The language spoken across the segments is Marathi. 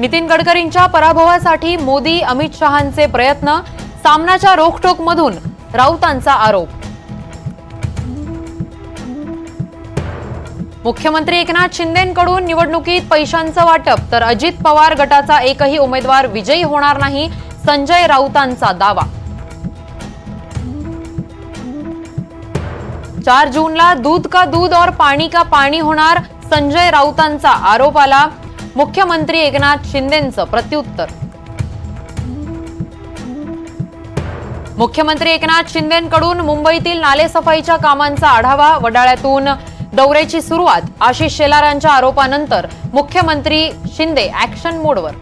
नितीन गडकरींच्या पराभवासाठी मोदी अमित शहांचे प्रयत्न सामनाच्या रोखठोकमधून राऊतांचा आरोप. मुख्यमंत्री एकनाथ शिंदेकडून निवडणुकीत पैशांचं वाटप तर अजित पवार गटाचा एकही उमेदवार विजयी होणार नाही संजय राऊतांचा दावा. चार जूनला दूध का दूध और पाणी का पाणी होणार संजय राऊतांचा आरोप आला. मुख्यमंत्री एकनाथ शिंदेचं प्रत्युत्तर. मुख्यमंत्री एकनाथ शिंदेकडून मुंबईतील नालेसफाईच्या कामांचा आढावा वडाळ्यातून दौऱ्याची सुरुवात आशिष शेलारांच्या आरोपानंतर मुख्यमंत्री शिंदे ऍक्शन मोडवर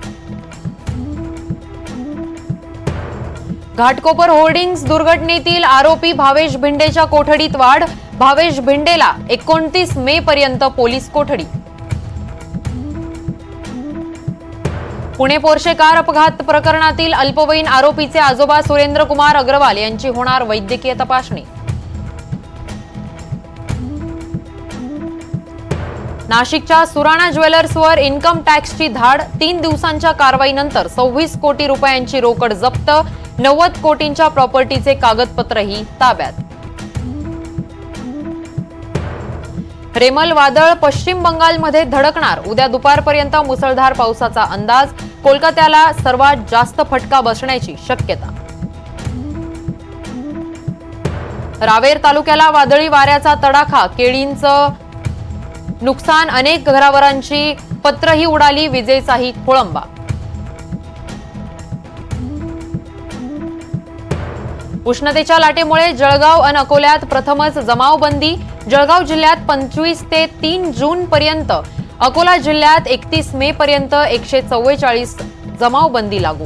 घाटकोपर होर्डिंग्स दुर्घटनेतील आरोपी भावेश भिंडेच्या कोठडीत वाढ भावेश भिंडेला एकोणतीस मे पर्यंत पोलीस कोठडी. पुणे पोर्शे कार अपघात प्रकरणातील अल्पवयीन आरोपीचे आजोबा सुरेंद्र कुमार अग्रवाल यांची होणार वैद्यकीय तपासणी. नाशिकच्या सुराणा ज्वेलर्सवर इन्कम टॅक्सची धाड तीन दिवसांच्या कारवाईनंतर सव्वीस कोटी रुपयांची रोकड जप्त नव्वद कोटींच्या प्रॉपर्टीचे कागदपत्रही ताब्यात. रेमल वादळ पश्चिम बंगालमध्ये धडकणार. उद्या दुपारपर्यंत मुसळधार पावसाचा अंदाज. कोलकात्याला सर्वात जास्त फटका बसण्याची शक्यता. रावेर तालुक्याला वादळी वाऱ्याचा तडाखा. केळींचं नुकसान अनेक घरावरांची पत्रही उडाली. विजेचाही खोळंबा. उष्णतेच्या लाटेमुळे जळगाव अन अकोल्यात प्रथमच जमावबंदी. जळगाव जिल्ह्यात पंचवीस ते तीन जून पर्यंत अकोला जिल्ह्यात एकतीस मे पर्यंत एकशे चव्वेचाळीस जमावबंदी लागू.